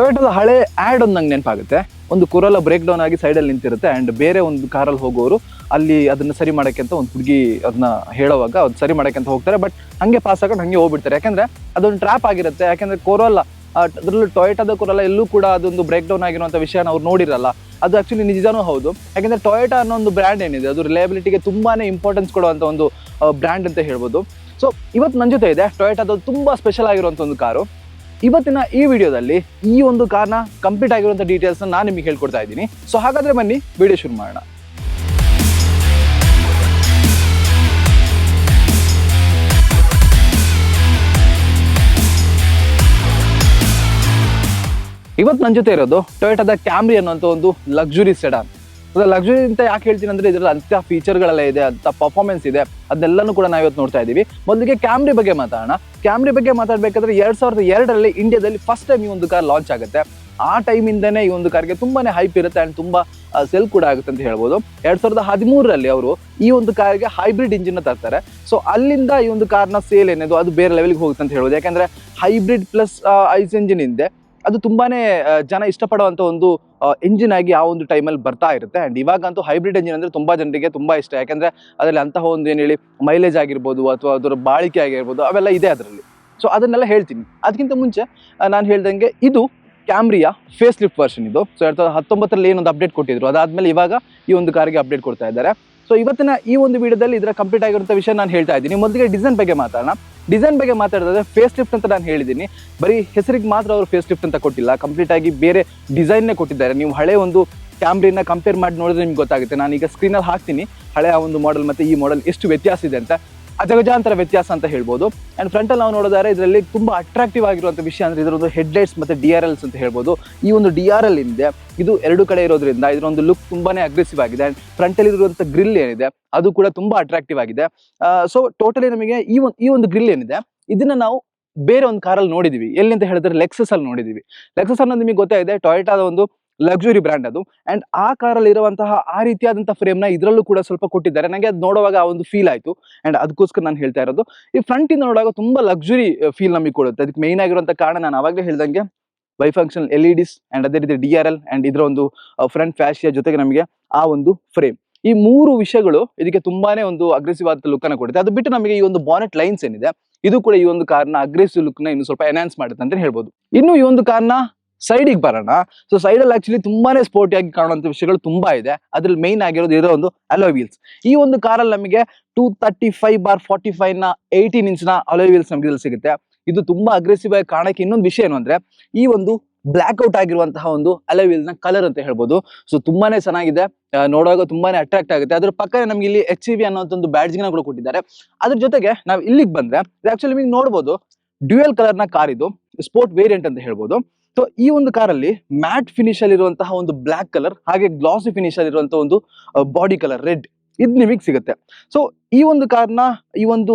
ಟೊಯೋಟದ ಹಳೆ ಆ್ಯಡ್ ಒಂದು ನಂಗೆ ನೆನಪಾಗುತ್ತೆ. ಒಂದು ಕುರಲ ಬ್ರೇಕ್ ಡೌನ್ ಆಗಿ ಸೈಡಲ್ಲಿ ನಿಂತಿರುತ್ತೆ ಆ್ಯಂಡ್ ಬೇರೆ ಒಂದು ಕಾರಲ್ಲಿ ಹೋಗೋರು ಅಲ್ಲಿ ಅದನ್ನ ಸರಿ ಮಾಡಕ್ಕೆ ಅಂತ ಒಂದು ಹುಡುಗಿ ಅದನ್ನ ಹೇಳುವಾಗ ಅದು ಸರಿ ಮಾಡಕ್ಕೆ ಅಂತ ಹೋಗ್ತಾರೆ ಬಟ್ ಹಂಗೆ ಪಾಸ್ ಆಗೋದು ಹಂಗೆ ಹೋಗ್ಬಿಡ್ತಾರೆ. ಯಾಕಂದ್ರೆ ಅದೊಂದು ಟ್ರ್ಯಾಪ್ ಆಗಿರುತ್ತೆ. ಯಾಕಂದ್ರೆ ಕೊರೋಲ್ಲ ಅದರಲ್ಲೂ ಟೊಯೋಟದ ಕೊರಲ್ಲ ಎಲ್ಲೂ ಕೂಡ ಅದೊಂದು ಬ್ರೇಕ್ ಡೌನ್ ಆಗಿರುವಂಥ ವಿಷಯನ ಅವ್ರು ನೋಡಿರಲ್ಲ. ಅದು ಆ್ಯಕ್ಚುಲಿ ನಿಜನೂ ಹೌದು. ಯಾಕಂದ್ರೆ ಟೊಯೋಟಾ ಅನ್ನೋ ಒಂದು ಬ್ರ್ಯಾಂಡ್ ಏನಿದೆ, ಅದು ರಿಲಯಬಿಲಿಟಿಗೆ ತುಂಬಾ ಇಂಪಾರ್ಟೆನ್ಸ್ ಕೊಡುವಂಥ ಒಂದು ಬ್ರ್ಯಾಂಡ್ ಅಂತ ಹೇಳ್ಬೋದು. ಸೊ ಇವತ್ತು ನನ್ನ ಜೊತೆ ಇದೆ. ಟೊಯೋಟಾದ ತುಂಬ ಸ್ಪೆಷಲ್ ಆಗಿರುವಂಥ ಒಂದು ಕಾರು. ಇವತ್ತಿನ ಈ ವಿಡಿಯೋದಲ್ಲಿ ಈ ಒಂದು ಕಾರ್ನ ಕಂಪ್ಲೀಟ್ ಆಗಿರುವಂಥ ಡೀಟೇಲ್ಸ್ನ ನಾನು ನಿಮಗೆ ಹೇಳ್ಕೊಡ್ತಾ ಇದ್ದೀನಿ. ಸೊ ಹಾಗಾದ್ರೆ ಬನ್ನಿ, ವಿಡಿಯೋ ಶುರು ಮಾಡೋಣ. ಇವತ್ತು ನನ್ನ ಜೊತೆ ಇರೋದು ಟೊಯೋಟಾದ ಕ್ಯಾಮ್ರಿ ಅನ್ನುವಂಥ ಒಂದು ಲಕ್ಸುರಿ ಸೆಡಾನ್ ಲಕ್ಸುರಿ ಅಂತ ಯಾಕೆ ಹೇಳ್ತೀನಿ ಅಂದರೆ ಇದರಲ್ಲಿ ಅಂತ ಫೀಚರ್ಗಳೆಲ್ಲ ಇದೆ ಅಂತ ಪರ್ಫಾರ್ಮೆನ್ಸ್ ಇದೆ. ಅದೆಲ್ಲನೂ ಕೂಡ ನಾವು ಇವತ್ತು ನೋಡ್ತಾ ಇದ್ದೀವಿ ಮೊದಲಿಗೆ ಕ್ಯಾಮ್ರಿ ಬಗ್ಗೆ ಮಾತಾಡೋಣ. ಕ್ಯಾಮ್ರಿ ಬಗ್ಗೆ ಮಾತಾಡಬೇಕಾದ್ರೆ ಎರಡ್ ಸಾವಿರದ ಎರಡರಲ್ಲಿ ಇಂಡಿಯಾದಲ್ಲಿ ಫಸ್ಟ್ ಟೈಮ್ ಈ ಒಂದು ಕಾರ್ ಲಾಂಚ್ ಆಗುತ್ತೆ. ಆ ಟೈಮಿಂದನೇ ಈ ಒಂದು ಕಾರ್ಗೆ ತುಂಬಾನೇ ಹೈಪ್ ಇರುತ್ತೆ ಅಂಡ್ ತುಂಬಾ ಸೆಲ್ ಕೂಡ ಆಗುತ್ತೆ ಅಂತ ಹೇಳ್ಬೋದು. ಎರಡ್ ಸಾವಿರದ ಹದಿಮೂರರಲ್ಲಿ ಅವರು ಈ ಒಂದು ಕಾರ್ಗೆ ಹೈಬ್ರಿಡ್ ಇಂಜಿನ್ ತರ್ತಾರೆ. ಸೊ ಅಲ್ಲಿಂದ ಈ ಒಂದು ಕಾರ್ನ ಸೇಲ್ ಏನಿದೆ ಅದು ಬೇರೆ ಲೆವೆಲ್ಗೆ ಹೋಗುತ್ತೆ ಅಂತ ಹೇಳ್ಬೋದು. ಯಾಕಂದ್ರೆ ಹೈಬ್ರಿಡ್ ಪ್ಲಸ್ ಐಸ್ ಇಂಜಿನ್ ಇದೆ ಅದು ತುಂಬಾನೇ ಜನ ಇಷ್ಟಪಡುವಂತ ಒಂದು ಇಂಜಿನ್ ಆಗಿ ಆ ಒಂದು ಟೈಮಲ್ಲಿ ಬರ್ತಾ ಇರುತ್ತೆ. ಅಂಡ್ ಇವಾಗಂತೂ ಹೈಬ್ರಿಡ್ ಇಂಜಿನ್ ಅಂದ್ರೆ ತುಂಬಾ ಜನರಿಗೆ ತುಂಬಾ ಇಷ್ಟ. ಯಾಕಂದ್ರೆ ಅದರಲ್ಲಿ ಅಂತಹ ಒಂದು ಏನ್ ಹೇಳಿ ಮೈಲೇಜ್ ಆಗಿರ್ಬೋದು ಅಥವಾ ಅದರ ಬಾಳಿಕೆ ಆಗಿರ್ಬೋದು, ಅವೆಲ್ಲ ಇದೆ ಅದರಲ್ಲಿ. ಸೊ ಅದನ್ನೆಲ್ಲ ಹೇಳ್ತೀನಿ. ಅದಕ್ಕಿಂತ ಮುಂಚೆ ನಾನು ಹೇಳ್ದಂಗೆ ಇದು ಕ್ಯಾಮ್ರಿಯ ಫೇಸ್ ಲಿಫ್ಟ್ ವರ್ಷನ್ ಇದು. ಸೊ ಎರಡ್ ಸಾವಿರದ ಹತ್ತೊಂಬತ್ತರಲ್ಲಿ ಏನೊಂದು ಅಪ್ಡೇಟ್ ಕೊಟ್ಟಿದ್ರು. ಅದಾದ್ಮೇಲೆ ಇವಾಗ ಈ ಒಂದು ಕಾರಿಗೆ ಅಪ್ಡೇಟ್ ಕೊಡ್ತಾ ಇದ್ದಾರೆ. ಸೊ ಇವತ್ತಿನ ಈ ಒಂದು ವಿಡಿಯೋದಲ್ಲಿ ಇದರ ಕಂಪ್ಲೀಟ್ ಆಗಿರುವಂಥ ವಿಷಯ ನಾನು ಹೇಳ್ತಾ ಇದ್ದೀನಿ. ಮೊದಲಿಗೆ ಡಿಸೈನ್ ಬಗ್ಗೆ ಮಾತಾಡೋಣ. ಡಿಸೈನ್ ಬಗ್ಗೆ ಮಾತಾಡಿದ್ರೆ ಫೇಸ್ ಲಿಫ್ಟ್ ಅಂತ ನಾನು ಹೇಳಿದ್ದೀನಿ. ಬರೀ ಹೆಸರಿಗೆ ಮಾತ್ರ ಅವರು ಫೇಸ್ ಲಿಫ್ಟ್ ಅಂತ ಕೊಟ್ಟಿಲ್ಲ. ಕಂಪ್ಲೀಟ್ ಆಗಿ ಬೇರೆ ಡಿಸೈನ್ನೇ ಕೊಟ್ಟಿದ್ದಾರೆ. ನೀವು ಹಳೆ ಒಂದು ಕ್ಯಾಮ್ರಿನ ಕಂಪೇರ್ ಮಾಡಿ ನೋಡಿದ್ರೆ ನಿಮ್ಗೆ ಗೊತ್ತಾಗುತ್ತೆ. ನಾನು ಈಗ ಸ್ಕ್ರೀನಲ್ಲಿ ಹಾಕ್ತೀನಿ. ಹಳೆ ಆ ಒಂದು ಮಾಡೆಲ್ ಮತ್ತೆ ಈ ಮಾಡೆಲ್ ಎಷ್ಟು ವ್ಯತ್ಯಾಸ ಇದೆ ಅಂತ. ಅಜಗಜಾಂತರ ವ್ಯತ್ಯಾಸ ಅಂತ ಹೇಳ್ಬೋದು. ಅಂಡ್ ಫ್ರಂಟಲ್ಲಿ ನಾವು ನೋಡೋದಾದ್ರೆ ಇದರಲ್ಲಿ ತುಂಬಾ ಅಟ್ರಾಕ್ಟಿವ್ ಆಗಿರುವಂಥ ವಿಷಯ ಅಂದ್ರೆ ಇದರೊಂದು ಹೆಡ್ಲೈಟ್ಸ್ ಮತ್ತೆ ಡಿ ಆರ್ ಎಲ್ಸ್ ಅಂತ ಹೇಳ್ಬೋದು. ಈ ಒಂದು ಡಿ ಆರ್ ಎಲ್ ಇದೆ ಇದು ಎರಡು ಕಡೆ ಇರೋದ್ರಿಂದ ಇದರೊಂದು ಲುಕ್ ತುಂಬಾನೇ ಅಗ್ರೆಸಿವ್ ಆಗಿದೆ. ಅಂಡ್ ಫ್ರಂಟಲ್ಲಿ ಇರುವಂಥ ಗ್ರಿಲ್ ಏನಿದೆ, ಅದು ಕೂಡ ತುಂಬಾ ಅಟ್ರಾಕ್ಟಿವ್ ಆಗಿದೆ. ಸೊ ಟೋಟಲಿ ನಮಗೆ ಈ ಒಂದು ಈ ಒಂದು ಗ್ರಿಲ್ ಏನಿದೆ, ಇದನ್ನ ನಾವು ಬೇರೆ ಒಂದು ಕಾರಲ್ಲಿ ನೋಡಿದೀವಿ. ಎಲ್ಲಿ ಅಂತ ಹೇಳಿದ್ರೆ ಲೆಕ್ಸಸ್ ಅಲ್ಲಿ ನೋಡಿದೀವಿ. ಲೆಕ್ಸಸ್ ಅನ್ನೋದು ನಿಮಗೆ ಗೊತ್ತೇ ಇದೆ ಟೊಯೋಟಾದ ಒಂದು ಲಕ್ಸುರಿ ಬ್ರ್ಯಾಂಡ್ ಅದು. ಅಂಡ್ ಆ ಕಾರಲ್ಲಿ ಇರುವಂತಹ ಆ ರೀತಿಯಾದಂತಹ ಫ್ರೇಮ್ನ ಇದರಲ್ಲೂ ಕೂಡ ಸ್ವಲ್ಪ ಕೊಟ್ಟಿದ್ದಾರೆ. ನನಗೆ ಅದು ನೋಡುವಾಗ ಆ ಒಂದು ಫೀಲ್ ಆಯ್ತು. ಅಂಡ್ ಅದಕ್ಕೋಸ್ಕರ ನಾನು ಹೇಳ್ತಾ ಇರೋದು, ಈ ಫ್ರಂಟ್ ಇಂದ ನೋಡುವಾಗ ತುಂಬಾ ಲಕ್ಸುರಿ ಫೀಲ್ ನಮಗೆ ಕೊಡುತ್ತೆ. ಅದಕ್ಕೆ ಮೇನ್ ಆಗಿರುವಂತ ಕಾರಣ ನಾನು ಅವಾಗಲೇ ಹೇಳ್ದಂಗೆ Y function L E Ds and ಅದೇ ರೀತಿ ಡಿ ಆರ್ ಎಲ್ ಅಂಡ್ ಇದರ ಒಂದು ಫ್ರಂಟ್ ಫ್ಯಾಶಿಯ ಜೊತೆಗೆ ನಮಗೆ ಆ ಒಂದು ಫ್ರೇಮ್ ಈ ಮೂರು ವಿಷಯಗಳು ಇದಕ್ಕೆ ತುಂಬಾನೇ ಒಂದು ಅಗ್ರೆಸಿವ್ ಆದ ಲುಕ್ ಅನ್ನ ಕೊಡುತ್ತೆ. ಅದು ಬಿಟ್ಟು ನಮಗೆ ಈ ಒಂದು ಬಾನೆಟ್ ಲೈನ್ಸ್ ಏನಿದೆ, ಇದು ಕೂಡ ಈ ಒಂದು ಕಾರ್ನ ಅಗ್ರೆಸಿವ್ ಲುಕ್ನ ಇನ್ನು ಸ್ವಲ್ಪ ಎನ್ಹಾನ್ಸ್ ಮಾಡುತ್ತೆ ಅಂತ ಹೇಳ್ಬೋದು. ಇನ್ನು ಈ ಒಂದು ಕಾರ್ನ ಸೈಡಿಗೆ ಬರೋಣ. ಸೊ ಸೈಡಲ್ಲಿ ಆಕ್ಚುಲಿ ತುಂಬಾನೇ ಸ್ಪೋರ್ಟಿ ಆಗಿ ಕಾಣುವಂತ ವಿಷಯಗಳು ತುಂಬಾ ಇದೆ. ಅದ್ರಲ್ಲಿ ಮೇನ್ ಆಗಿರೋದು ಇರೋ ಒಂದು ಅಲೋ ವೀಲ್ಸ್ ಈ ಒಂದು ಕಾರಲ್ಲಿ ನಮಗೆ two thirty five bar forty ಫೈವ್ನ eighteen ಇಂಚ್ನ ಅಲೋ ವೀಲ್ಸ್ ನಮಗೆ ಇದ್ರಲ್ಲಿ ಸಿಗುತ್ತೆ. ಇದು ತುಂಬಾ ಅಗ್ರೆಸಿವ್ ಆಗಿ ಕಾಣಕ್ಕೆ ಇನ್ನೊಂದು ವಿಷಯ ಏನು ಅಂದ್ರೆ, ಈ ಒಂದು ಬ್ಲಾಕ್ ಔಟ್ ಆಗಿರುವಂತಹ ಒಂದು ಅಲೋ ವೀಲ್ಸ್ನ ಕಲರ್ ಅಂತ ಹೇಳ್ಬೋದು. ಸೊ ತುಂಬಾನೇ ಚೆನ್ನಾಗಿದೆ. ನೋಡುವಾಗ ತುಂಬಾನೇ ಅಟ್ರಾಕ್ಟ್ ಆಗುತ್ತೆ. ಅದ್ರ ಪಕ್ಕ ನಮ್ಗೆ ಇಲ್ಲಿ ಎಚ್ ಇ ವಿ ಅನ್ನೋಂಥ ಒಂದು ಬ್ಯಾಡ್ಜ್ನ ಕೂಡ ಕೊಟ್ಟಿದ್ದಾರೆ. ಅದ್ರ ಜೊತೆಗೆ ನಾವು ಇಲ್ಲಿಗೆ ಬಂದ್ರೆ ಆಕ್ಚುಲಿ ನಿಮಗೆ ನೋಡ್ಬೋದು, ಡ್ಯೂಯಲ್ ಕಲರ್ನ ಕಾರ್ ಇದು ಸ್ಪೋರ್ಟ್ ವೇರಿಯಂಟ್ ಅಂತ ಹೇಳ್ಬೋದು. ಸೊ ಈ ಒಂದು ಕಾರಲ್ಲಿ ಮ್ಯಾಟ್ ಫಿನಿಶ್ ಅಲ್ಲಿ ಇರುವಂತಹ ಒಂದು ಬ್ಲಾಕ್ ಕಲರ್ ಹಾಗೆ ಗ್ಲಾಸಿ ಫಿನಿಶ್ ಅಲ್ಲಿ ಇರುವಂತಹ ಒಂದು ಬಾಡಿ ಕಲರ್ ರೆಡ್ ಇದು ನಿಮಗೆ ಸಿಗುತ್ತೆ. ಸೊ ಈ ಒಂದು ಕಾರ್ನ ಈ ಒಂದು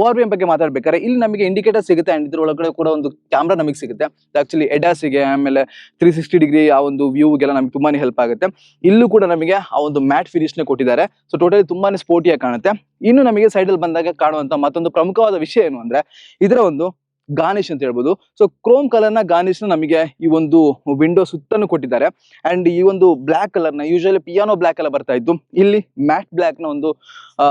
ಓವರ್ ವಿ ಬಗ್ಗೆ ಮಾತಾಡ್ಬೇಕಾದ್ರೆ ಇಲ್ಲಿ ನಮಗೆ ಇಂಡಿಕೇಟರ್ ಸಿಗುತ್ತೆ ಅಂಡ್ ಇದ್ರ ಒಳಗಡೆ ಕೂಡ ಒಂದು ಕ್ಯಾಮ್ರಾ ನಮಗೆ ಸಿಗುತ್ತೆ. ಆಕ್ಚುಲಿ ಎಡಾಸಿಗೆ ಆಮೇಲೆ ತ್ರೀ ಸಿಕ್ಸ್ಟಿ ಡಿಗ್ರಿ ಆ ಒಂದು ವ್ಯೂಗೆಲ್ಲ ನಮಗೆ ತುಂಬಾನೇ ಹೆಲ್ಪ್ ಆಗುತ್ತೆ. ಇಲ್ಲೂ ಕೂಡ ನಮಗೆ ಆ ಒಂದು ಮ್ಯಾಟ್ ಫಿನಿಶ್ನ ಕೊಟ್ಟಿದ್ದಾರೆ. ಸೊ ಟೋಟಲಿ ತುಂಬಾನೇ ಸ್ಪೋರ್ಟಿಯಾಗಿ ಕಾಣುತ್ತೆ. ಇನ್ನು ನಮಗೆ ಸೈಡ್ ಅಲ್ಲಿ ಬಂದಾಗ ಕಾಣುವಂತ ಮತ್ತೊಂದು ಪ್ರಮುಖವಾದ ವಿಷಯ ಏನು ಅಂದ್ರೆ, ಇದರ ಒಂದು ಗಾರ್ನಿಶ್ ಅಂತ ಹೇಳ್ಬೋದು. ಸೊ ಕ್ರೋಮ್ ಕಲರ್ನ ಗಾರ್ನಿಶ್ ನಮಗೆ ಈ ಒಂದು ವಿಂಡೋ ಸುತ್ತಲೂ ಕೊಟ್ಟಿದ್ದಾರೆ. ಅಂಡ್ ಈ ಒಂದು ಬ್ಲಾಕ್ ಕಲರ್ನ ಯೂಶಲಿ ಪಿಯಾನೋ ಬ್ಲಾಕ್ ಎಲ್ಲ ಬರ್ತಾ ಇತ್ತು. ಇಲ್ಲಿ ಮ್ಯಾಟ್ ಬ್ಲಾಕ್ನ ಒಂದು ಆ,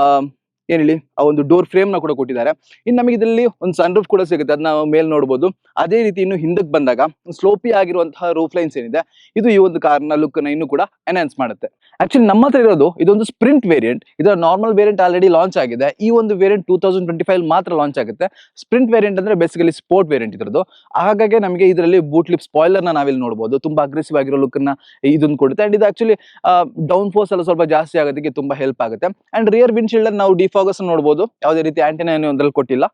ಏನ್ ಹೇಳಿ ಆ ಒಂದು ಡೋರ್ ಫ್ರೇಮ್ನ ಕೂಡ ಕೊಟ್ಟಿದ್ದಾರೆ. ಇನ್ನು ನಮಗೆ ಇದರಲ್ಲಿ ಒಂದು ಸನ್ ರೂಫ್ ಕೂಡ ಸಿಗುತ್ತೆ. ಅದನ್ನ ನಾವು ಮೇಲ್ ನೋಡಬಹುದು ಅದೇ ರೀತಿ ಇನ್ನು ಹಿಂದಕ್ಕೆ ಬಂದಾಗ ಸ್ಲೋಪಿ ಆಗಿರುವಂತಹ ರೂಫ್ ಲೈನ್ಸ್ ಏನಿದೆ, ಇದು ಈ ಒಂದು ಕಾರ್ನ ಲುಕ್ನ ಇನ್ನು ಕೂಡ ಎನ್ಹಾನ್ಸ್ ಮಾಡುತ್ತೆ. ಆಕ್ಚುಲಿ ನಮ್ಮ ಹತ್ರ ಇರೋದು ಇದೊಂದು ಸ್ಪ್ರಿಂಟ್ ವೇರಿಯಂಟ್ ಇದರ ನಾರ್ಮಲ್ ವೇರಿಯಂಟ್ ಆಲ್ರೆಡಿ ಲಾಂಚ್ ಆಗಿದೆ. ಈ ಒಂದು variant two thousand twenty five ಮಾತ್ರ ಲಾಂಚ್ ಆಗುತ್ತೆ. ಸ್ಪ್ರಿಂಟ್ ವೇರಿಯಂಟ್ ಅಂದ್ರೆ ಬೇಸಿಕಲಿ ಸ್ಪೋರ್ಟ್ ವೇರಿಯಂಟ್ ಇದ್ರದ್ದು. ಹಾಗಾಗಿ ನಮಗೆ ಇದರಲ್ಲಿ ಬೂಟ್ ಲಿಪ್ ಸ್ಪಾಯ್ಲರ್ನ ನಾವಿಲ್ಲಿ ನೋಡಬಹುದು ತುಂಬಾ ಅಗ್ರೆಸಿವ್ ಆಗಿರೋ ಲುಕ್ನ ಇದನ್ನು ಕೊಡುತ್ತೆ. ಅಂಡ್ ಇದು ಆಕ್ಚುಲಿ ಡೌನ್ ಫೋರ್ಸ್ ಎಲ್ಲ ಸ್ವಲ್ಪ ಜಾಸ್ತಿ ಆಗೋದಕ್ಕೆ ತುಂಬಾ ಹೆಲ್ಪ್ ಆಗುತ್ತೆ. ಅಂಡ್ ರಿಯರ್ ವಿಂಡ್ಶೀಲ್ಡ್ ನಾವು ಡಿಫಾಗಸ್ ನೋಡಬಹುದು ಯಾವುದೇ ರೀತಿ ಆಂಟಿನ ಏನು ಒಂದ್ರಲ್ಲಿ ಕೊಟ್ಟಿಲ್ಲ.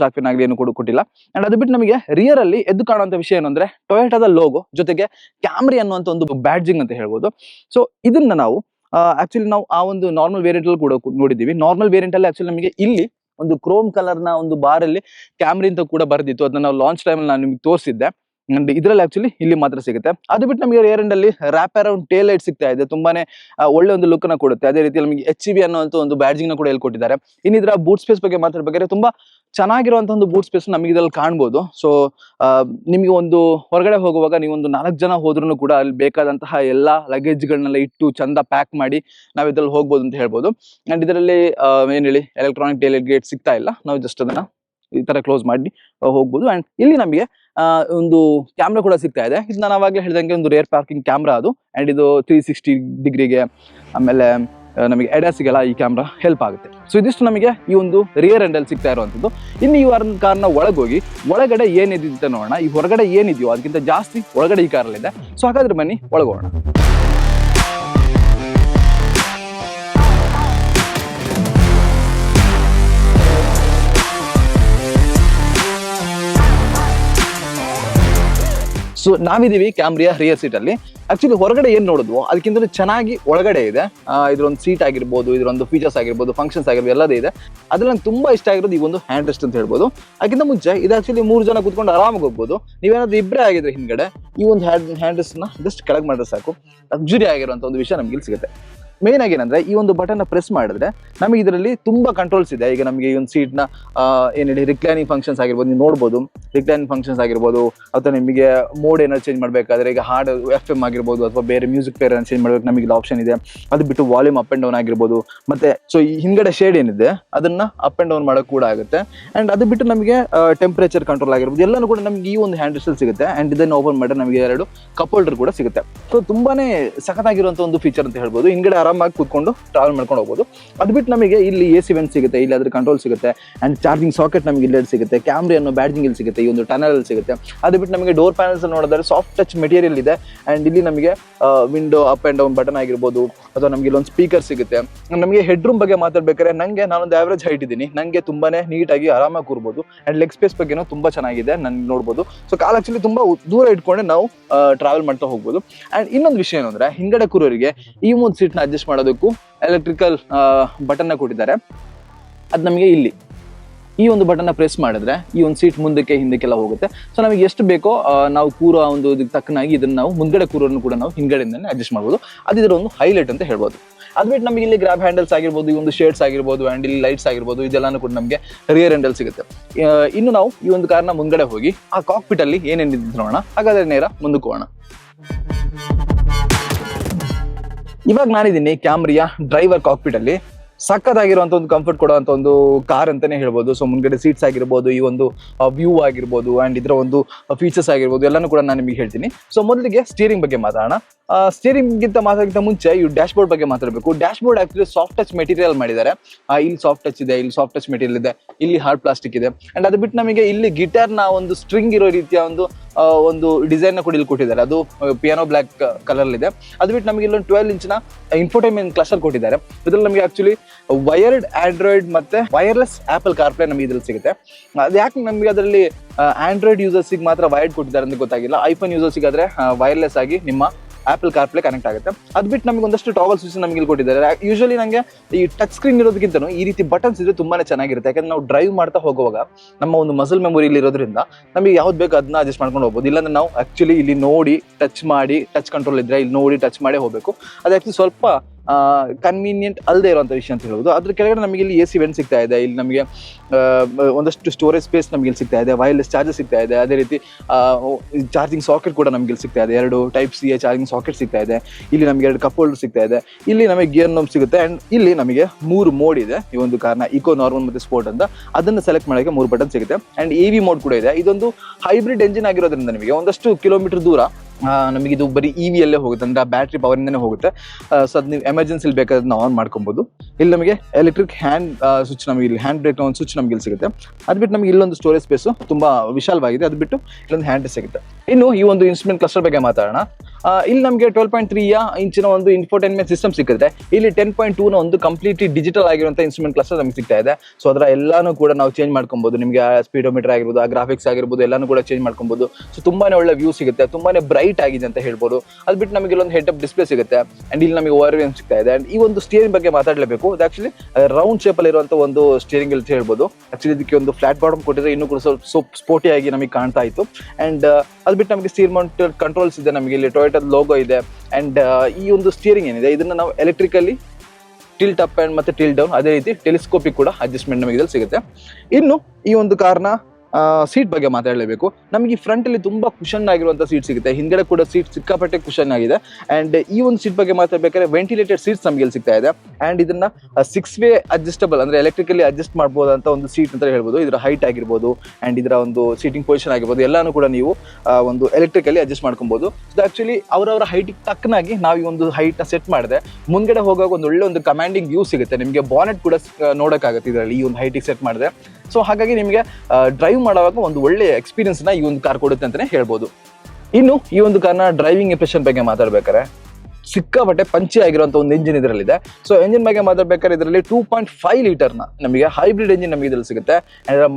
ಶಾಕ್ಫಿನ್ ಆಗಲಿ ಏನು ಕೂಡ ಕೊಟ್ಟಿಲ್ಲ. ಅಂಡ್ ಅದು ಬಿಟ್ಟು ನಮಗೆ ರಿಯರ್ ಅಲ್ಲಿ ಎದ್ದು ಕಾಣುವಂತ ವಿಷಯ ಏನಂದ್ರೆ ಟೊಯೋಟಾದ ಲೋಗೋ ಜೊತೆಗೆ ಕ್ಯಾಮ್ರಿ ಅನ್ನುವಂತ ಒಂದು ಬ್ಯಾಡ್ಜಿಂಗ್ ಅಂತ ಹೇಳ್ಬೋದು. ಸೊ ಇದನ್ನ ನಾವು ಆಕ್ಚುಲಿ ನಾವು ಆ ಒಂದು ನಾರ್ಮಲ್ ವೇರಿಯಂಟ್ ಅಲ್ಲಿ ಕೂಡ ನೋಡಿದೀವಿ ನಾರ್ಮಲ್ ವೇರಿಯಂಟ್ ಅಲ್ಲಿ ಆಕ್ಚುಲಿ ನಮಗೆ ಇಲ್ಲಿ ಒಂದು ಕ್ರೋಮ್ ಕಲರ್ನ ಒಂದು ಬಾರ್ ಅಲ್ಲಿ ಕ್ಯಾಮ್ರಿ ಅಂತ ಕೂಡ ಬರ್ದಿತ್ತು. ಅದನ್ನ ನಾವು ಲಾಂಚ್ ಟೈಮ್ ನಾನು ನಿಮ್ಗೆ ತೋರಿಸಿದ್ದೆ. ಅಂಡ್ ಇದ್ರಲ್ಲಿ ಆಕ್ಚುಲಿ ಇಲ್ಲಿ ಮಾತ್ರ ಸಿಗುತ್ತೆ. ಅದು ಬಿಟ್ಟು ನಮಗೆ ರೇರ್ ಅಲ್ಲಿ ರ್ಯಾಪ್ ಅರೌಂಡ್ ಟೇಲ್ ಲೈಟ್ ಸಿಗ್ತಾ ಇದೆ. ತುಂಬಾನೇ ಒಳ್ಳೆ ಒಂದು ಲುಕ್ನ ಕೊಡುತ್ತೆ. ಅದೇ ರೀತಿ ನಮಗೆ ಎಚ್ ಬಿ ಅನ್ನೋ ಒಂದು ಬ್ಯಾಡ್ಜಿಂಗ್ನ ಕೂಡ ಇನ್ನು ಇದರ ಬೂಟ್ ಸ್ಪೇಸ್ ಬಗ್ಗೆ ಮಾತಾಡ್ಬೇಕಾದ್ರೆ ತುಂಬಾ ಚೆನ್ನಾಗಿರುವಂತಹ ಒಂದು ಬೂಟ್ ಸ್ಪೇಸ್ ನಮಗೆ ಇದ್ರಲ್ಲಿ ಕಾಣ್ಬೋದು. ಸೊ ನಿಮಗೆ ಒಂದು ಹೊರಗಡೆ ಹೋಗುವಾಗ ನೀವು ಒಂದು ನಾಲ್ಕು ಜನ ಹೋದ್ರೂ ಕೂಡ ಅಲ್ಲಿ ಬೇಕಾದಂತಹ ಎಲ್ಲಾ ಲಗೇಜ್ಗಳನ್ನೆಲ್ಲ ಇಟ್ಟು ಚಂದ ಪ್ಯಾಕ್ ಮಾಡಿ ನಾವು ಇದ್ರಲ್ಲಿ ಹೋಗ್ಬೋದು ಅಂತ ಹೇಳ್ಬೋದು. ಅಂಡ್ ಇದರಲ್ಲಿ ಏನ್ ಹೇಳಿ ಎಲೆಕ್ಟ್ರಾನಿಕ್ ಟೇಲ್ ಗೇಟ್ ಸಿಗ್ತಾ ಇಲ್ಲ. ನಾವು ಜಸ್ಟ್ ಅದನ್ನ ಈ ತರ ಕ್ಲೋಸ್ ಮಾಡಿ ಹೋಗ್ಬೋದು. ಅಂಡ್ ಇಲ್ಲಿ ನಮಗೆ ಒಂದು ಕ್ಯಾಮ್ರಾ ಕೂಡ ಸಿಗ್ತಾ ಇದೆ. ಇದು ನಾನು ಅವಾಗಲೇ ಹೇಳಿದಂಗೆ ಒಂದು ರೇರ್ ಪಾರ್ಕಿಂಗ್ ಕ್ಯಾಮ್ರಾ ಅದು. ಆ್ಯಂಡ್ ಇದು ತ್ರೀ ಸಿಕ್ಸ್ಟಿ ಡಿಗ್ರಿಗೆ, ಆಮೇಲೆ ನಮಗೆ ಎಡಾಸಿಗೆಲ್ಲ ಈ ಕ್ಯಾಮ್ರಾ ಹೆಲ್ಪ್ ಆಗುತ್ತೆ. ಸೊ ಇದಿಷ್ಟು ನಮಗೆ ಈ ಒಂದು ರಿಯರ್ ಎಂಡಲ್ಲಿ ಸಿಗ್ತಾ ಇರುವಂಥದ್ದು. ಇನ್ನು ಈ ವಾರ ಕಾರ್ನ ಒಳಗೋಗಿ, ಒಳಗಡೆ ಏನಿದೆ ಅಂತ ನೋಡೋಣ. ಈ ಹೊರಗಡೆ ಏನಿದೆಯೋ, ಅದಕ್ಕಿಂತ ಜಾಸ್ತಿ ಒಳಗಡೆ ಈ ಕಾರಲ್ಲಿದೆ. ಸೊ ಹಾಗಾದ್ರೆ ಬನ್ನಿ ಒಳಗೋಣ ಸೊ ನಾವಿದೀವಿ ಕ್ಯಾಮ್ರಿಯ ರಿಯರ್ ಸೀಟ್ ಅಲ್ಲಿ. ಆಕ್ಚುಲಿ ಹೊರಗಡೆ ಏನ್ ನೋಡಿದ್ವು ಅದಕ್ಕಿಂತ ಚೆನ್ನಾಗಿ ಒಳಗಡೆ ಇದೆ. ಇದ್ರೊಂದು ಸೀಟ್ ಆಗಿರ್ಬೋದು, ಇದ್ರೊಂದು ಫೀಚರ್ಸ್ ಆಗಿರ್ಬೋದು ಫಂಕ್ಷನ್ಸ್ ಆಗಿರ್ಬೋದು, ಎಲ್ಲದೇ ಇದೆ. ಅದ್ರಲ್ಲಿ ನಂಗೆ ತುಂಬಾ ಇಷ್ಟ ಆಗಿರೋದು ಈ ಒಂದು ಹ್ಯಾಂಡ್ ರೆಸ್ಟ್ ಅಂತ ಹೇಳ್ಬೋದು. ಅದಕ್ಕಿಂತ ಮುಂಚೆ ಇದು ಆಕ್ಚುಲಿ ಮೂರು ಜನ ಕುತ್ಕೊಂಡು ಆರಾಮಾಗಿ ಹೋಗ್ಬೋದು. ನೀವೇನಾದ್ರೂ ಇಬ್ಬರೇ ಆಗಿದ್ರೆ ಹಿಂದ್ಗಡೆ, ಈ ಒಂದು ಹ್ಯಾಂಡ್ ಹ್ಯಾಂಡ್ ರೆಸ್ಟ್ನ ಜಸ್ಟ್ ಕೆಳಗೆ ಮಾಡಿದ್ರೆ ಸಾಕು. ಲಕ್ಸುರಿ ಆಗಿರುವಂತ ಒಂದು ವಿಷಯ ನಮ್ಗೆ ಸಿಗುತ್ತೆ. ಮೇನ್ ಆಗಿ ಏನಂದ್ರೆ, ಈ ಒಂದು ಬಟನ್ ಪ್ರೆಸ್ ಮಾಡಿದ್ರೆ ನಮಗೆ ಇದರಲ್ಲಿ ತುಂಬಾ ಕಂಟ್ರೋಲ್ಸ್ ಇದೆ. ಈಗ ನಮಗೆ ಈ ಒಂದು ಸೀಟ್ನ ಏನ್ ಹೇಳಿ ರಿಕ್ಲೈನಿಂಗ್ ಫಂಕ್ಷನ್ಸ್ ಆಗಿರ್ಬೋದು, ನೀವು ನೋಡ್ಬೋದು. ರಿಕ್ಲೈನಿಂಗ್ ಫಂಕ್ಷನ್ಸ್ ಆಗಿರ್ಬೋದು, ಅಥವಾ ನಿಮಗೆ ಮೋಡ್ ಏನಾದ್ರು ಚೇಂಜ್ ಮಾಡಬೇಕಾದ್ರೆ, ಈಗ ಹಾರ್ಡ್ ಎಫ್ ಎಂ ಆಗಿರ್ಬೋದು, ಅಥವಾ ಬೇರೆ ಮ್ಯೂಸಿಕ್ ಪ್ಲೇಯರ್ ಚೇಂಜ್ ಮಾಡಬೇಕು ನಮಗೆ ಇಲ್ಲಿ ಆಪ್ಷನ್ ಇದೆ. ಅದು ಬಿಟ್ಟು ವಾಲ್ಯೂಮ್ ಅಪ್ ಅಂಡ್ ಡೌನ್ ಆಗಿರ್ಬೋದು. ಮತ್ತೆ ಸೊ ಈ ಹಿಂದ್ಗಡೆ ಶೇಡ್ ಏನಿದೆ, ಅದನ್ನ ಅಪ್ ಅಂಡ್ ಡೌನ್ ಮಾಡೋಕೆ ಕೂಡ ಆಗುತ್ತೆ. ಅಂಡ್ ಅದು ಬಿಟ್ಟು ನಮಗೆ ಟೆಂಪರೇಚರ್ ಕಂಟ್ರೋಲ್ ಆಗಿರ್ಬೋದು. ಎಲ್ಲಾನು ಕೂಡ ನಮಗೆ ಈ ಒಂದು ಹ್ಯಾಂಡ್ ಸಿಗುತ್ತೆ. ಅಂಡ್ ಇದನ್ನು ಓಪನ್ ಮಾಡಿದ್ರೆ ನಮಗೆ ಎರಡು ಕಪ್ ಹೋಲ್ಡರ್ ಕೂಡ ಸಿಗುತ್ತೆ. ಸೊ ತುಂಬಾನೇ ಸಖತ್ತಾಗಿರುವಂತ ಒಂದು ಫೀಚರ್ ಅಂತ ಹೇಳ್ಬೋದು. ಹಿಂದ್ಗಡೆ ಆರಾಮಾಗಿ ಕೂತ್ಕೊಂಡು ಟ್ರಾವೆಲ್ ಮಾಡ್ಕೊಂಡು ಹೋಗ್ಬೋದು. ಅದು ಬಿಟ್ಟು ನಮಗೆ ಇಲ್ಲಿ ಎ ಸಿ ವೆಂಟ್ ಸಿಗುತ್ತೆ, ಇಲ್ಲಿ ಅದ್ರ ಕಂಟ್ರೋಲ್ ಸಿಗುತ್ತೆ ಆ್ಯಂಡ್ ಚಾರ್ಜಿಂಗ್ ಸಾಕೆಟ್ ನಮಗೆ ಇಲ್ಲಿ ಸಿಗುತ್ತೆ ಕ್ಯಾಮ್ರೆ ಅನ್ನೋ ಬ್ಯಾಡ್ಜಿಂಗ್ ಇಲ್ಲಿ ಸಿಗುತ್ತೆ, ಈ ಒಂದು ಟನಲ್ ಸಿಗುತ್ತೆ. ಅದು ಬಿಟ್ಟು ನಮಗೆ ಡೋರ್ ಪ್ಯಾನಲ್ಸ್ ನೋಡಿದ್ರೆ ಸಾಫ್ಟ್ ಟಚ್ ಮೆಟೀರಿಯಲ್ ಇದೆ ಆ್ಯಂಡ್ ಇಲ್ಲಿ ನಮಗೆ window up and down button ಆಗಿರ್ಬೋದು ಅಥವಾ ನಮಗೆ ಇಲ್ಲೊಂದು ಸ್ಪೀಕರ್ ಸಿಗುತ್ತೆ. ನಮಗೆ ಹೆಡ್ ರೂಮ್ ಬಗ್ಗೆ ಮಾತಾಡ್ಬೇಕಾದ್ರೆ ನಂಗೆ ನಾನೊಂದು ಆವ್ರೇಜ್ ಹೈಟ್ ಇದ್ದೀನಿ. ನಂಗೆ ತುಂಬಾನೇ ನೀಟಾಗಿ ಆರಾಮಾಗಿ ಕೂರ್ಬೋದು. ಅಂಡ್ ಲೆಗ್ ಸ್ಪೇಸ್ ಬಗ್ಗೆನೂ ತುಂಬಾ ಚೆನ್ನಾಗಿದೆ ನನ್ ನೋಡ್ಬೋದು. ಸೊ ಕಾಲ್ ಆಕ್ಚುಲಿ ತುಂಬಾ ದೂರ ಇಟ್ಕೊಂಡೆ ನಾವು ಟ್ರಾವೆಲ್ ಮಾಡ್ತಾ ಹೋಗ್ಬೋದು. ಅಂಡ್ ಇನ್ನೊಂದು ವಿಷಯ ಏನಂದ್ರೆ, ಹಿಂಗಡೆ ಕೂರೋರಿಗೆ ಈ ಮೂರು ಸೀಟ್ನ ಅಡ್ಜಸ್ಟ್ ಮಾಡೋದಕ್ಕೂ ಎಲೆಕ್ಟ್ರಿಕಲ್ ಬಟನ್ನ ಕೊಟ್ಟಿದ್ದಾರೆ. ಅದು ನಮಗೆ ಇಲ್ಲಿ. ಈ ಒಂದು ಬಟನ್ ಪ್ರೆಸ್ ಮಾಡಿದ್ರೆ ಈ ಒಂದು ಸೀಟ್ ಮುಂದಕ್ಕೆ, ಹಿಂದಕ್ಕೆಲ್ಲ ಹೋಗುತ್ತೆ. ಸೊ ನಮಗೆ ಎಷ್ಟು ಬೇಕೋ ನಾವು ಕೂರೋ ಒಂದು ಇದಕ್ಕೆ ತಕ್ಕನಾಗಿ ಇದನ್ನ ನಾವು ಮುಂದ್ಗಡೆ ಕೂರೋನು ಕೂಡ ನಾವು ಹಿಂದ್ಗಡೆಯಿಂದನೇ ಅಡ್ಜಸ್ಟ್ ಮಾಡ್ಬೋದು. ಅದು ಇದರ ಒಂದು ಹೈಲೈಟ್ ಅಂತ ಹೇಳ್ಬೋದು. ಅದ್ಬಿಟ್ಟು ನಮಗೆ ಇಲ್ಲಿ ಗ್ರಾಬ್ ಹ್ಯಾಂಡಲ್ಸ್ ಆಗಿರ್ಬೋದು, ಈ ಒಂದು ಶೇಡ್ಸ್ ಆಗಿರ್ಬೋದು ಆ್ಯಂಡ್ ಇಲ್ಲಿ ಲೈಟ್ಸ್ ಆಗಿರ್ಬೋದು, ಇದೆಲ್ಲಾನು ಕೂಡ ನಮಗೆ ರಿಯರ್ ಹ್ಯಾಂಡಲ್ ಸಿಗುತ್ತೆ. ಇನ್ನು ನಾವು ಈ ಒಂದು ಕಾರ್ನ ಮುಂದ್ಗಡೆ ಹೋಗಿ, ಆ ಕಾಕ್ಪಿಟ್ ಅಲ್ಲಿ ಏನೇನಿದೆ ನೋಡೋಣ. ಹಾಗಾದ್ರೆ ನೇರ ಮುಂದಕ್ಕೆ ಹೋಗೋಣ. ಇವಾಗ ನಾನಿದ್ದೀನಿ ಕ್ಯಾಮ್ರಿಯ ಡ್ರೈವರ್ ಕಾಕ್ಪಿಟ್ ಅಲ್ಲಿ. ಸಕ್ಕತ್ತಾಗಿರುವಂತ ಒಂದು ಕಂಫರ್ಟ್ ಕೊಡುವಂತ ಒಂದು ಕಾರ್ ಅಂತಾನೆ ಹೇಳ್ಬೋದು. ಸೊ ಮುಂದ್ಗಡೆ ಸೀಟ್ಸ್ ಆಗಿರ್ಬೋದು, ಈ ಒಂದು ವ್ಯೂ ಆಗಿರ್ಬೋದು ಅಂಡ್ ಇದರ ಒಂದು ಫೀಚರ್ಸ್ ಆಗಿರ್ಬೋದು, ಎಲ್ಲಾನು ಕೂಡ ನಾನು ನಿಮಗೆ ಹೇಳ್ತೀನಿ. ಸೊ ಮೊದಲಿಗೆ ಸ್ಟೀರಿಂಗ್ ಬಗ್ಗೆ ಮಾತಾಡೋಣ. ಸ್ಟೀರಿಂಗ್ ಗಿಂತ ಮಾತಾಡೋಕ್ಕಿಂತ ಮುಂಚೆ ಈ ಡ್ಯಾಶ್ ಬೋರ್ಡ್ ಬಗ್ಗೆ ಮಾತಾಡಬೇಕು. Dashboard actually soft touch material ಮಾಡಿದ್ದಾರೆ ಇಲ್ಲಿ ಸಾಫ್ಟ್ ಟಚ್ ಇದೆ, ಇಲ್ಲಿ ಸಾಫ್ಟ್ ಟಚ್ ಮೆಟೀರಿಯಲ್ ಇದೆ, ಇಲ್ಲಿ ಹಾರ್ಡ್ ಪ್ಲಾಸ್ಟಿಕ್ ಇದೆ. ಅಂಡ್ ಅದು ಬಿಟ್ಟು ನಮಗೆ ಇಲ್ಲಿ ಗಿಟಾರ್ನ ಒಂದು ಸ್ಟ್ರಿಂಗ್ ಇರೋ ರೀತಿಯ ಒಂದು ಒಂದು ಡಿಸೈನ್ ಕೂಡ ಇಲ್ಲಿ ಕೊಟ್ಟಿದ್ದಾರೆ. ಅದು ಪಿಯಾನೋ ಬ್ಲಾಕ್ ಕಲರ್ ಇದೆ. ಅದು ಬಿಟ್ಟು ನಮಗೆ ಇಲ್ಲೊಂದು ಟ್ವೆಲ್ ಇಂಚಿನ ಇನ್ಫೋಟೈನ್ಮೆಂಟ್ ಕ್ಲಸ್ಟರ್ ಕೊಟ್ಟಿದ್ದಾರೆ. ಇದ್ರಲ್ಲಿ ನಮಗೆ ಆಕ್ಚುಲಿ ವೈರ್ಡ್ ಆಂಡ್ರಾಯ್ಡ್ ಮತ್ತೆ ವೈರ್ಲೆಸ್ ಆಪಲ್ ಕಾರ್ಪ್ಲೇ ನಮಗೆ ಇದ್ರಲ್ಲಿ ಸಿಗುತ್ತೆ. ಅದು ಯಾಕೆ ನಮಗೆ ಅದರಲ್ಲಿ ಆಂಡ್ರಾಯ್ಡ್ ಯೂಸರ್ಸಿಗೆ ಮಾತ್ರ ವೈರ್ಡ್ ಕೊಟ್ಟಿದ್ದಾರೆ ಅಂತ ಗೊತ್ತಾಗಿಲ್ಲ. ಐಫೋನ್ ಯೂಸರ್ಸಿಗೆ ಆದ್ರೆ ವೈರ್ಲೆಸ್ ಆಗಿ ನಿಮ್ಮ ಆಪಲ್ ಕಾರ್ಪ್ಲೇ ಕನೆಕ್ಟ್ ಆಗುತ್ತೆ. ಅದು ಬಿಟ್ಟು ನಮಗೆ ಒಂದಷ್ಟು ಟಾವಲ್ ಸ್ವಿಚ್ ನಮಗೆ ಇಲ್ಲಿ ಕೊಟ್ಟಿದ್ದಾರೆ. ಯೂಶಲಿ ನನಗೆ ಈ ಟಚ್ ಸ್ಕ್ರೀನ್ ಇರೋದಕ್ಕಿಂತ ಈ ರೀತಿ ಬಟನ್ಸ್ ಇದ್ರೆ ತುಂಬಾನೇ ಚೆನ್ನಾಗಿರುತ್ತೆ. ಯಾಕಂದ್ರೆ ನಾವು ಡ್ರೈವ್ ಮಾಡ್ತಾ ಹೋಗುವಾಗ ನಮ್ಮ ಒಂದು ಮಸಲ್ ಮೆಮೊರಿ ಇಲ್ಲಿ ಇರೋದ್ರಿಂದ ನಮಗೆ ಯಾವ್ದು ಬೇಕು ಅದನ್ನ ಅಡ್ಜಸ್ಟ್ ಮಾಡ್ಕೊಂಡು ಹೋಗ್ಬೋದು. ಇಲ್ಲಾಂದ್ರೆ ನಾವು ಆಕ್ಚುಲಿ ಇಲ್ಲಿ ನೋಡಿ ಟಚ್ ಮಾಡಿ ಟಚ್ ಕಂಟ್ರೋಲ್ ಇದ್ರೆ ಇಲ್ಲಿ ನೋಡಿ ಟಚ್ ಮಾಡಿ ಹೋಗ್ಬೇಕು. ಅದು ಸ್ವಲ್ಪ ಕನ್ವೀನಿಯಂಟ್ ಅಲ್ಲದೆ ಇರುವಂಥ ವಿಷಯ ಅಂತ ಹೇಳ್ಬೋದು ಅದ್ರ ಕೆಳಗಡೆ ನಮಗೆ ಇಲ್ಲಿ ಎ ಸಿ ವೆಂಟ್ ಸಿಗ್ತಾ ಇದೆ. ಇಲ್ಲಿ ನಮಗೆ ಒಂದಷ್ಟು ಸ್ಟೋರೇಜ್ ಸ್ಪೇಸ್ ನಮಗೆ ಇಲ್ಲಿ ಸಿಗ್ತಾ ಇದೆ. ವೈರ್ಲೆಸ್ ಚಾರ್ಜರ್ ಸಿಗ್ತಾ ಇದೆ. ಅದೇ ರೀತಿ ಚಾರ್ಜಿಂಗ್ ಸಾಕೆಟ್ ಕೂಡ ನಮಗೆ ಇಲ್ಲಿ ಸಿಗ್ತಾ ಇದೆ. ಎರಡು ಟೈಪ್ ಸಿ ಚಾರ್ಜಿಂಗ್ ಸಾಕೆಟ್ ಸಿಗ್ತಾ ಇದೆ. ಇಲ್ಲಿ ನಮಗೆ ಎರಡು ಕಪ್ ಹೋಲ್ಡರ್ ಸಿಗ್ತಾ ಇದೆ. ಇಲ್ಲಿ ನಮಗೆ ಗಿಯರ್ ನೋಮ್ ಸಿಗುತ್ತೆ. ಅಂಡ್ ಇಲ್ಲಿ ನಮಗೆ ಮೂರು ಮೋಡ್ ಇದೆ. ಈ ಒಂದು ಕಾರಣ ಇಕೋ ನಾರ್ಮಲ್ ಮತ್ತೆ ಸ್ಪೋರ್ಟ್ ಅಂತ. ಅದನ್ನ ಸೆಲೆಕ್ಟ್ ಮಾಡೋಕ್ಕೆ ಮೂರು ಬಟನ್ ಸಿಗುತ್ತೆ. ಅಂಡ್ ಇ ವಿ ಮೋಡ್ ಕೂಡ ಇದೆ. ಇದೊಂದು ಹೈಬ್ರಿಡ್ ಎಂಜಿನ್ ಆಗಿರೋದ್ರಿಂದ ನಿಮಗೆ ಒಂದಷ್ಟು ಕಿಲೋಮೀಟರ್ ದೂರ ಆ, ನಮಗೆ ಇದು ಬರೀ ಇ ಅಲ್ಲೇ ಹೋಗುತ್ತೆ. ಅಂದ್ರೆ ಬ್ಯಾಟ್ರಿ ಪವರ್ ಇಂದನೇ ಹೋಗುತ್ತೆ. ಸೊ ಅದು ನೀವು ಎಮರ್ಜೆನ್ಸಿಲಿ ಬೇಕಾದ್ರೆ ನಾವು ಆನ್ ಮಾಡ್ಕೊಬೋದು. ಇಲ್ಲಿ ನಮಗೆ ಎಲೆಕ್ಟ್ರಿಕ್ ಹ್ಯಾಂಡ್ ಸ್ವಿಚ್ ನಮಗೆ ಇಲ್ಲಿ ಹ್ಯಾಂಡ್ ಬ್ರೇಕ್ ಒಂದು ಸ್ವಿಚ್ ನಮಗೆ ಇಲ್ಲಿ ಸಿಗುತ್ತೆ. ಅದು ಬಿಟ್ಟು ನಮಗೆ ಇಲ್ಲೊಂದು ಸ್ಟೋರೇಜ್ ಸ್ಪೇಸ್ ತುಂಬಾ ವಿಶಾಲವಾಗಿದೆ. ಅದು ಬಿಟ್ಟು ಇಲ್ಲೊಂದು ಹ್ಯಾಂಡ್ ಸಿಗುತ್ತೆ. ಇನ್ನು ಈ ಒಂದು ಇನ್ಸ್ಟ್ರೂಮೆಂಟ್ ಕ್ಲಸ್ಟರ್ ಬಗ್ಗೆ ಮಾತಾಡೋಣ. ಇಲ್ಲಿ ನಮಗೆ ಟ್ವೆಲ್ ಪಾಯಿಂಟ್ ತ್ರೀಯ ಇಂಚಿನ ಒಂದು ಇನ್ಫೋಟೈನ್ಮೆಂಟ್ ಸಿಸ್ಟಮ್ ಸಿಗುತ್ತೆ ಇಲ್ಲಿ ಟೆನ್ ಪಾಯಿಂಟ್ ಟೂನ ಒಂದು ಕಂಪ್ಲೀಟ್ಲಿ ಡಿಜಿಟಲ್ ಆಗಿರುವಂಥ ಇನ್ಸ್ಟ್ರೂಮೆಂಟ್ ಕ್ಲಸ್ಟರ್ ನಮಗೆ ಸಿಗ್ತಾ ಇದೆ. ಸೊ ಅದರ ಎಲ್ಲಾನು ಕೂಡ ನಾವು ಚೇಂಜ್ ಮಾಡ್ಕೊಬೋದು. ನಿಮಗೆ ಸ್ಪೀಡೋಮೀಟರ್ ಆಗಿರ್ಬೋದು, ಆ ಗ್ರಾಫಿಕ್ಸ್ ಆಗಿರ್ಬೋದು, ಎಲ್ಲಾನು ಕೂಡ ಚೇಂಜ್ ಮಾಡ್ಕೊಬೋದು. ಸೊ ತುಂಬಾನೇ ಒಳ್ಳೆ ವ್ಯೂ ಸಿಗುತ್ತೆ, ತುಂಬಾನೇ ಬ್ರೈಟ್ ಆಗಿದೆ ಅಂತ ಹೇಳ್ಬೋದು. ಅದು ಬಿಟ್ಟು ನಮಗೆ ಇಲ್ಲೊಂದು ಹೆಡ್ ಅಪ್ ಡಿಸ್ಪ್ಲೇ ಸಿಗುತ್ತೆ. ಅಂಡ್ ಇಲ್ಲಿ ನಮಗೆ ಓವರ್ ಸಿಗ್ತಾ ಇದೆ. ಅಂಡ್ ಈ ಒಂದು ಸ್ಟೇರಿಂಗ್ ಬಗ್ಗೆ ಮಾತಾಡಲೇಬೇಕು. ಇದು ಆಕ್ಚುಲಿ ರೌಂಡ್ ಅಲ್ಲಿ ಇರುವಂತ ಒಂದು ಸ್ಟೇರಿಂಗ್ ಅಂತ ಹೇಳ್ಬೋದು. ಆಕ್ಚುಲಿ ಇದಕ್ಕೆ ಒಂದು ಫ್ಲಾಟ್ ಬಾಟಮ್ ಕೊಟ್ಟಿದ್ರೆ ಇನ್ನೂ ಕೂಡ ಸ್ವಲ್ಪ ಸ್ಪೋರ್ಟಿ ಆಗಿ ನಮಗೆ ಕಾಣ್ತಾ ಇತ್ತು. ಅಂಡ್ ಅದು ಬಿಟ್ಟು ನಮಗೆ ಸ್ಟೀರ್ ಮೌಂಟೆಡ್ ಕಂಟ್ರೋಲ್ಸ್ ಇದೆ ನಮಗೆ ಇಲ್ಲಿ ಟೊಯೋಟದ ಲೋಗೋ ಇದೆ. ಅಂಡ್ ಈ ಒಂದು ಸ್ಟಿಯರಿಂಗ್ ಏನಿದೆ, ಇದನ್ನ ನಾವು ಎಲೆಕ್ಟ್ರಿಕಲಿ ಟಿಲ್ಟ್ ಅಪ್ ಅಂಡ್ ಮತ್ತೆ ಟಿಲ್ ಡೌನ್ ಅದೇ ರೀತಿ ಟೆಲಿಸ್ಕೋಪಿಕ್ ಕೂಡ ಅಡ್ಜಸ್ಟ್ಮೆಂಟ್ ನಮಗೆ ಇದ್ರಲ್ಲಿ ಸಿಗುತ್ತೆ. ಇನ್ನು ಈ ಒಂದು ಕಾರ್ನ ಸೀಟ್ ಬಗ್ಗೆ ಮಾತಾಡಲೇಬೇಕು. ನಮಗೆ ಫ್ರಂಟ್ ಅಲ್ಲಿ ತುಂಬಾ ಆಗಿರುವಂಥ ಆಗಿರುವಂತ ಸೀಟ್ ಸಿಗುತ್ತೆ. ಹಿಂದ್ಗಡೆ ಕೂಡ ಸೀಟ್ ಸಿಕ್ಕಾಪಟ್ಟೆ ಕುಷನ್ ಆಗಿದೆ. ಅಂಡ್ ಈ ಒಂದು ಸೀಟ್ ಬಗ್ಗೆ ಮಾತಾಡಬೇಕಾದ್ರೆ ವೆಂಟಿಲೇಟೆಡ್ ಸೀಟ್ಸ್ ನಮಗೆ ಇಲ್ಲಿ ಸಿಗ್ತಾ ಇದೆ. ಅಂಡ್ ಇದನ್ನ ಸಿಕ್ಸ್ ವೇ ಅಡ್ಜಸ್ಟಬಲ್ ಅಂದ್ರೆ ಎಲೆಕ್ಟ್ರಿಕಲಿ ಅಡ್ಜಸ್ಟ್ ಮಾಡಬಹುದಂತ ಒಂದು ಸೀಟ್ ಅಂತ ಹೇಳ್ಬೋದು. ಇದರ ಹೈಟ್ ಆಗಿರ್ಬೋದು ಅಂಡ್ ಇದರ ಒಂದು ಸೀಟಿಂಗ್ ಪೊಸಿಷನ್ ಆಗಿರ್ಬೋದು. ಎಲ್ಲಾನು ಕೂಡ ನೀವು ಒಂದು ಎಲೆಕ್ಟ್ರಿಕಲಿ ಅಡ್ಜಸ್ಟ್ ಮಾಡ್ಕೊಬಹುದು ಆ್ಯಕ್ಚುಲಿ ಅವರವರ ಹೈಟಿಗೆ ತಕ್ಕನಾಗಿ ನಾವು ಈ ಒಂದು ಹೈಟ್ನ ಸೆಟ್ ಮಾಡಿದೆ. ಮುಂದ್ಗಡೆ ಹೋಗುವಾಗ ಒಂದು ಒಳ್ಳೆ ಒಂದು ಕಮಾಂಡಿಂಗ್ ವ್ಯೂ ಸಿಗುತ್ತೆ. ನಿಮಗೆ ಬಾನೆಟ್ ಕೂಡ ನೋಡಕ್ಕಾಗುತ್ತೆ ಇದರಲ್ಲಿ ಈ ಒಂದು ಹೈಟಿಗೆ ಸೆಟ್ ಮಾಡಿದೆ. ಸೊ ಹಾಗಾಗಿ ನಿಮಗೆ ಡ್ರೈವ್ ಮಾಡುವಾಗ ಒಂದು ಒಳ್ಳೆ ಎಕ್ಸ್ಪೀರಿಯನ್ಸ್ನ ಈ ಒಂದು ಕಾರ್ ಕೊಡುತ್ತೆ ಅಂತಲೇ ಹೇಳ್ಬೋದು. ಇನ್ನು ಈ ಒಂದು ಕಾರ್ನ ಡ್ರೈವಿಂಗ್ ಇಂಪ್ರೆಷನ್ ಬಗ್ಗೆ ಮಾತಾಡ್ಬೇಕಾರೆ ಸಿಕ್ಕಾಪಟ್ಟೆ ಪಂಚಿ ಆಗಿರುವಂತ ಒಂದು ಇಂಜಿನ್ ಇದರಲ್ಲಿದೆ. ಸೊ ಇಂಜಿನ್ ಬಗ್ಗೆ ಮಾತಾಡ್ಬೇಕಾದ್ರೆ ಇದರಲ್ಲಿ ಟೂ ಪಾಯಿಂಟ್ ಫೈವ್ ಲೀಟರ್ನ ನಮಗೆ ಹೈಬ್ರಿಡ್ ಇಂಜಿನ್ ನಮಗೆ ಇದರಲ್ಲಿ ಸಿಗುತ್ತೆ.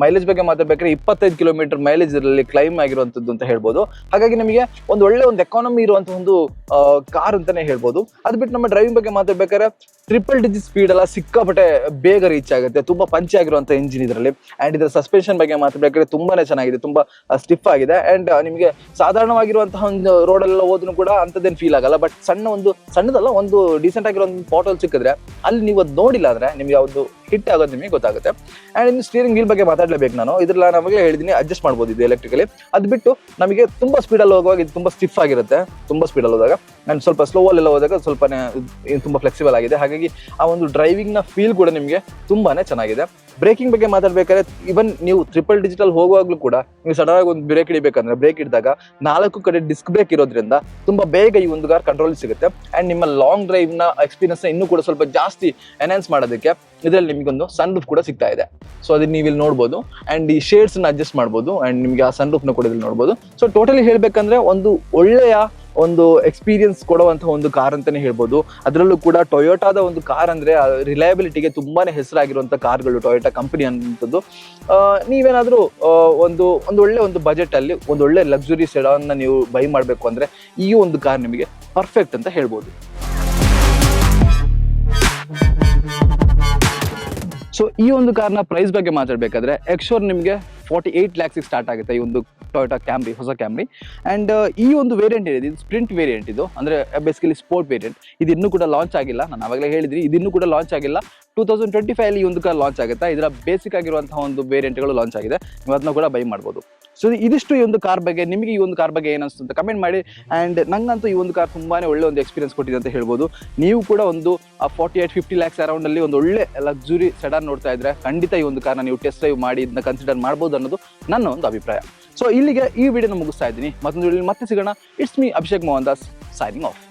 ಮೈಲೇಜ್ ಬಗ್ಗೆ ಮಾತಾಡ್ಬೇಕಾದ್ರೆ ಇಪ್ಪತ್ತೈದು ಕಿಲೋಮೀಟರ್ ಮೈಲೇಜ್ ಇದರಲ್ಲಿ ಕ್ಲೈಮ್ ಆಗಿರುವಂತದ್ದು ಅಂತ ಹೇಳ್ಬೋದು. ಹಾಗಾಗಿ ನಮಗೆ ಒಂದು ಒಳ್ಳೆ ಒಂದು ಎಕಾನಮಿ ಇರುವಂತ ಒಂದು ಕಾರ್ ಅಂತಾನೆ ಹೇಳ್ಬೋದು. ಅದು ಬಿಟ್ಟು ನಮ್ಮ ಡ್ರೈವಿಂಗ್ ಬಗ್ಗೆ ಮಾತಾಡ್ಬೇಕಾದ್ರೆ ಟ್ರಿಪಲ್ ಡಿಜಿ ಸ್ಪೀಡ್ ಎಲ್ಲ ಸಿಕ್ಕಾಪಟ್ಟೆ ಬೇಗ ರೀಚ್ ಆಗುತ್ತೆ. ತುಂಬಾ ಪಂಚಿ ಆಗಿರುವಂತ ಇಂಜಿನ್ ಇದರಲ್ಲಿ. ಅಂಡ್ ಇದರ ಸಸ್ಪೆನ್ಷನ್ ಬಗ್ಗೆ ಮಾತಾಡಬೇಕಾದ್ರೆ ತುಂಬಾನೇ ಚೆನ್ನಾಗಿದೆ. ತುಂಬಾ ಸ್ಟಿಫ್ ಆಗಿದೆ. ಅಂಡ್ ನಿಮಗೆ ಸಾಧಾರಣವಾಗಿರುವಂತಹ ಒಂದು ರೋಡ್ ಎಲ್ಲ ಹೋದ್ರೂ ಕೂಡ ಅಂತದೇನು ಫೀಲ್ ಆಗಲ್ಲ. ಬಟ್ ಸಣ್ಣ ಒಂದು ಸಣ್ಣದಲ್ಲ ಒಂದು ಡೀಸೆಂಟ್ ಆಗಿರೋ ಒಂದು ಪಾಟಲ್ ಸಿಕ್ಕಿದ್ರೆ ಅಲ್ಲಿ ನೀವು ಅದು ನೋಡಿಲ್ಲ ಅಂದ್ರೆ ನಿಮ್ಗೆ ಯಾವುದು ಹಿಟ್ ಆಗೋದು ನಿಮಗೆ ಗೊತ್ತಾಗುತ್ತೆ. ಆ್ಯಂಡ್ ಇನ್ನು ಸ್ಟೀರಿಂಗ್ ವೀಲ್ ಬಗ್ಗೆ ಮಾತಾಡಲೇಬೇಕು ನಾನು. ಇದ್ರಲ್ಲಿ ನಮಗೆ ಹೇಳಿದ್ದೀನಿ ಅಡ್ಜಸ್ಟ್ ಮಾಡ್ಬೋದು ಇದು ಎಲೆಕ್ಟ್ರಿಕಲಿ ಅದು ಬಿಟ್ಟು ನಮಗೆ ತುಂಬ ಸ್ಪೀಡಲ್ಲಿ ಹೋಗುವಾಗ ಇದು ತುಂಬ ಸ್ಟಿಫ್ ಆಗಿರುತ್ತೆ. ತುಂಬ ಸ್ಪೀಡಲ್ಲಿ ಹೋದಾಗ. ಆ್ಯಂಡ್ ಸ್ವಲ್ಪ ಸ್ಲೋ ಅಲ್ಲೆಲ್ಲ ಹೋದಾಗ ಸ್ವಲ್ಪನೇ ತುಂಬ ಫ್ಲೆಕ್ಸಿಬಲ್ ಆಗಿದೆ. ಹಾಗಾಗಿ ಆ ಒಂದು ಡ್ರೈವಿಂಗ್ನ ಫೀಲ್ ಕೂಡ ನಿಮಗೆ ತುಂಬಾ ಚೆನ್ನಾಗಿದೆ. ಬ್ರೇಕಿಂಗ್ ಬಗ್ಗೆ ಮಾತಾಡ್ಬೇಕಾದ್ರೆ ಇವನ್ ನೀವು ಟ್ರಿಪಲ್ ಡಿಜಿಟಲ್ ಹೋಗುವಾಗಲೂ ಕೂಡ ನೀವು ಸಡನ್ ಆಗಿ ಒಂದು ಬ್ರೇಕ್ ಹಿಡಿಬೇಕಂದ್ರೆ ಬ್ರೇಕ್ ಹಿಡಿದಾಗ ನಾಲ್ಕು ಕಡೆ ಡಿಸ್ಕ್ ಬ್ರೇಕ್ ಇರೋದ್ರಿಂದ ತುಂಬಾ ಬೇಗ ಈ ಒಂದು ಕಾರ್ ಕಂಟ್ರೋಲ್ ಸಿಗುತ್ತೆ. ಅಂಡ್ ನಿಮ್ಮ ಲಾಂಗ್ ಡ್ರೈವ್ನ ಎಕ್ಸ್ಪೀರಿಯನ್ಸ್ನ ಇನ್ನೂ ಕೂಡ ಸ್ವಲ್ಪ ಜಾಸ್ತಿ ಎನ್ಹಾನ್ಸ್ ಮಾಡೋದಕ್ಕೆ ಇದರಲ್ಲಿ ನಿಮಗೊಂದು ಸನ್ ರೂಫ್ ಕೂಡ ಸಿಗ್ತಾ ಇದೆ. ಸೊ ಅದನ್ನ ನೀವು ಇಲ್ಲಿ ನೋಡ್ಬೋದು. ಅಂಡ್ ಈ ಶೇಡ್ಸ್ನ ಅಡ್ಜಸ್ಟ್ ಮಾಡ್ಬೋದು. ಅಂಡ್ ನಿಮಗೆ ಆ ಸನ್ ರೂಫ್ನ ಕೂಡ ಇಲ್ಲಿ ನೋಡ್ಬೋದು. ಸೊ ಟೋಟಲಿ ಹೇಳ್ಬೇಕಂದ್ರೆ ಒಂದು ಒಳ್ಳೆಯ ಒಂದು ಎಕ್ಸ್ಪೀರಿಯನ್ಸ್ ಕೊಡುವಂತಹ ಒಂದು ಕಾರ್ ಅಂತಾನೆ ಹೇಳ್ಬೋದು. ಅದರಲ್ಲೂ ಕೂಡ ಟೊಯೋಟಾದ ಒಂದು ಕಾರ್ ಅಂದ್ರೆ ರಿಲಯಬಿಲಿಟಿಗೆ ತುಂಬಾನೇ ಹೆಸರಾಗಿರುವಂತ ಕಾರ್ಗಳು ಟೊಯೋಟಾ ಕಂಪನಿ ಅನ್ನುವಂಥದ್ದು ನೀವೇನಾದರೂ ಒಂದು ಒಂದು ಒಳ್ಳೆ ಒಂದು ಬಜೆಟ್ ಅಲ್ಲಿ ಒಂದು ಒಳ್ಳೆ ಲಕ್ಸುರಿ ಸೆಡಾನ್ನ ನೀವು ಬೈ ಮಾಡಬೇಕು ಅಂದ್ರೆ ಈ ಒಂದು ಕಾರ್ ನಿಮಗೆ ಪರ್ಫೆಕ್ಟ್ ಅಂತ ಹೇಳ್ಬೋದು. ಸೊ ಈ ಒಂದು ಕಾರ್ನ ಪ್ರೈಸ್ ಬಗ್ಗೆ ಮಾತಾಡಬೇಕಾದ್ರೆ ಎಕ್ಶೋರ್ ನಿಮಗೆ ಫಾರ್ಟಿ ಏಯ್ಟ್ ಲ್ಯಾಕ್ಸಿಗೆ ಸ್ಟಾರ್ಟ್ ಆಗುತ್ತೆ ಈ ಒಂದು ಟೊಯೋಟಾ ಕ್ಯಾಮ್ರಿ ಹೊಸ ಕ್ಯಾಮ್ರಿ ಆ್ಯಂಡ್ ಈ ಒಂದು ವೇರಿಯಂಟ್ ಏನಿದೆ? ಇದು ಸ್ಪ್ರಿಂಟ್ ವೇರಿಯಂಟ್ ಇದು. ಅಂದರೆ ಬೇಸಿಕಲಿ ಸ್ಪೋರ್ಟ್ ವೇರಿಯಂಟ್ ಇದು ಇನ್ನೂ ಕೂಡ ಲಾಂಚ್ ಆಗಿಲ್ಲ. ನಾನು ಆವಾಗಲೇ ಹೇಳಿದ್ರಿ, ಇದು ಇನ್ನೂ ಕೂಡ ಲಾಂಚ್ ಆಗಿಲ್ಲ. ಟೂ ತೌಸಂಡ್ ಟ್ವೆಂಟಿ ಫೈವ್ ಈ ಒಂದು ಕಾರ್ ಲಾಂಚ್ ಆಗುತ್ತೆ? ಇದರ ಬೇಸಿಕ್ ಆಗಿರುವಂತಹ ಒಂದು ವೇರಿಯಂಟ್ಗಳು ಲಾಂಚ್ ಆಗಿದೆ. ನೀವು ಅದನ್ನ ಕೂಡ ಬೈ ಮಾಡ್ಬೋದು. ಸೊ ಇದಿಷ್ಟು ಈ ಒಂದು ಕಾರ್ ಬಗ್ಗೆ, ನಿಮಗೆ ಈ ಒಂದು ಕಾರ್ ಬಗ್ಗೆ ಏನು ಅನ್ಸುತ್ತೆ ಅಂತ ಕಮೆಂಟ್ ಮಾಡಿ. ಆ್ಯಂಡ್ ನಂಗಂತೂ ಈ ಒಂದು ಕಾರ್ ತುಂಬಾನೇ ಒಳ್ಳೆ ಒಂದು ಎಕ್ಸ್ಪೀರಿಯನ್ಸ್ ಕೊಟ್ಟಿದೆ ಅಂತ ಹೇಳ್ಬೋದು. ನೀವು ಕೂಡ ಒಂದು forty eight fifty lakhs around ಅಲ್ಲಿ ಒಂದು ಒಳ್ಳೆ ಲಕ್ಸುರಿ ಸೆಡಾನ್ ನೋಡ್ತಾ ಇದ್ರೆ ಖಂಡಿತ ಈ ಒಂದು ಕಾರ್ನ ನೀವು ಟೆಸ್ಟ್ ಡ್ರೈವ್ ಮಾಡಿ, ಇದನ್ನ ಕನ್ಸಿಡರ್ ಮಾಡ್ಬೋದು ಅನ್ನೋದು ನನ್ನ ಒಂದು ಅಭಿಪ್ರಾಯ. ಸೊ ಇಲ್ಲಿಗೆ ಈ ವಿಡಿಯೋನ ಮುಗಿಸ್ತಾ ಇದ್ದೀನಿ. ಮತ್ತೊಂದು ಮತ್ತೆ ಸಿಗೋಣ. It's me Abhishek Mohan Das signing off